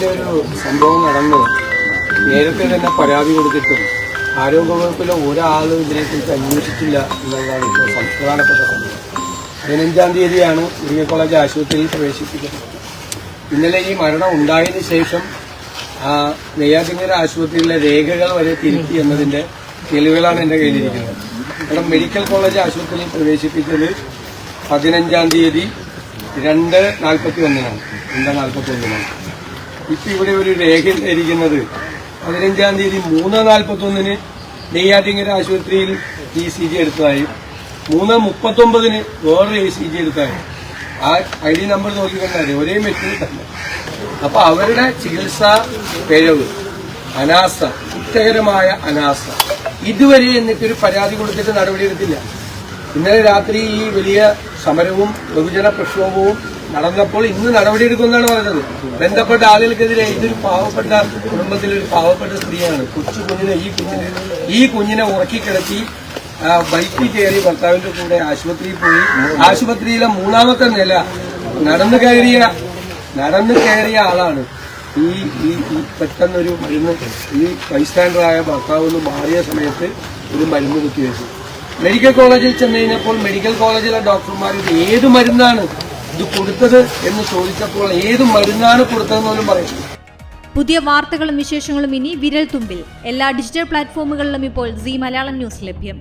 ഇങ്ങനെ ഒരു സംഭവം നടന്നു. നേരത്തെ തന്നെ പരാതി കൊടുത്തിട്ടും ആരോഗ്യവകുപ്പിലെ ഒരാളും ഇതിനെക്കുറിച്ച് അന്വേഷിച്ചില്ല എന്നുള്ളതാണ് ഇപ്പോൾ പ്രധാനപ്പെട്ട സംഭവം. പതിനഞ്ചാം തീയതിയാണ് മെഡിക്കൽ കോളേജ് ആശുപത്രിയിൽ പ്രവേശിപ്പിക്കുന്നത് ഇന്നലെ ഈ മരണം ഉണ്ടായതിന് ശേഷം നെയ്യാറ്റിങ്ങര ആശുപത്രിയിലെ രേഖകൾ വരെ തിരുത്തി എന്നതിന്റെ തെളിവുകളാണ് എന്റെ കയ്യിലിരിക്കുന്നത്. കാരണം മെഡിക്കൽ കോളേജ് ആശുപത്രിയിൽ പ്രവേശിപ്പിച്ചത് പതിനഞ്ചാം തീയതി രണ്ട് നാൽപ്പത്തി ഒന്നിനാണ്. രണ്ട് നാൽപ്പത്തി ഒന്നിനാണ്. ഇപ്പൊ ഇവിടെ ഒരു രേഖ ഇരിക്കുന്നത് പതിനഞ്ചാം തീയതി മൂന്ന് നാൽപ്പത്തി ഒന്നിന് നെയ്യാറ്റിങ്ങര ആശുപത്രിയിൽ ഇ സി ജി എടുത്തതായും. മൂന്ന് മുപ്പത്തൊമ്പതിന് വേറൊരു എ സി ജി എടുത്തതായും. ആ ഐ ഡി നമ്പർ നോക്കിക്കണ്ടായി ഒരേ മെഷീനിൽ തന്നെ. അപ്പൊ അവരുടെ ചികിത്സാ പിഴവ് അനാസ കുറ്റകരമായ അനാസ ഇതുവരെ എന്നിട്ടൊരു പരാതി കൊടുത്തിട്ട് നടപടിയെടുത്തില്ല ഇന്നലെ രാത്രി ഈ വലിയ സമരവും ബഹുജന പ്രക്ഷോഭവും നടന്നപ്പോൾ ഇന്ന് നടപടിയെടുക്കുമെന്നാണ് പറഞ്ഞത്. ബന്ധപ്പെട്ട ആളുകൾക്കെതിരെ ഇതൊരു പാവപ്പെട്ട കുടുംബത്തിലെ ഒരു പാവപ്പെട്ട സ്ത്രീയാണ്. കൊച്ചു കുഞ്ഞിനെ ഈ കുഞ്ഞിനെ ഈ കുഞ്ഞിനെ ഉറക്കിക്കിടത്തി ബൈക്കിൽ കയറി ഭർത്താവിന്റെ കൂടെ ആശുപത്രിയിൽ പോയി. ആശുപത്രിയിലെ മൂന്നാമത്തെ നില നടന്നു കയറിയ നടന്നു കയറിയ ആളാണ്. ഈ ഈ പെട്ടെന്നൊരു മരുന്ന് ഈ ബൈസ്റ്റാൻഡറായ ഭർത്താവ് ഒന്ന് മാറിയ സമയത്ത് ഒരു മരുന്ന് കുത്തിവെച്ചു. മെഡിക്കൽ കോളേജിൽ ചെന്ന് കഴിഞ്ഞപ്പോൾ മെഡിക്കൽ കോളേജിലെ ഡോക്ടർമാർ ഏത് മരുന്നാണ് ഇത് കൊടുത്തത് എന്ന് ചോദിച്ചപ്പോൾ ഏത് മരുന്നാണ് കൊടുത്തതെന്ന് പോലും പറയും പുതിയ വാർത്തകളും വിശേഷങ്ങളും ഇനി വിരൽ തുമ്പിൽ എല്ലാ ഡിജിറ്റൽ പ്ലാറ്റ്ഫോമുകളിലും ഇപ്പോൾ സി മലയാളം ന്യൂസ് ലഭ്യം.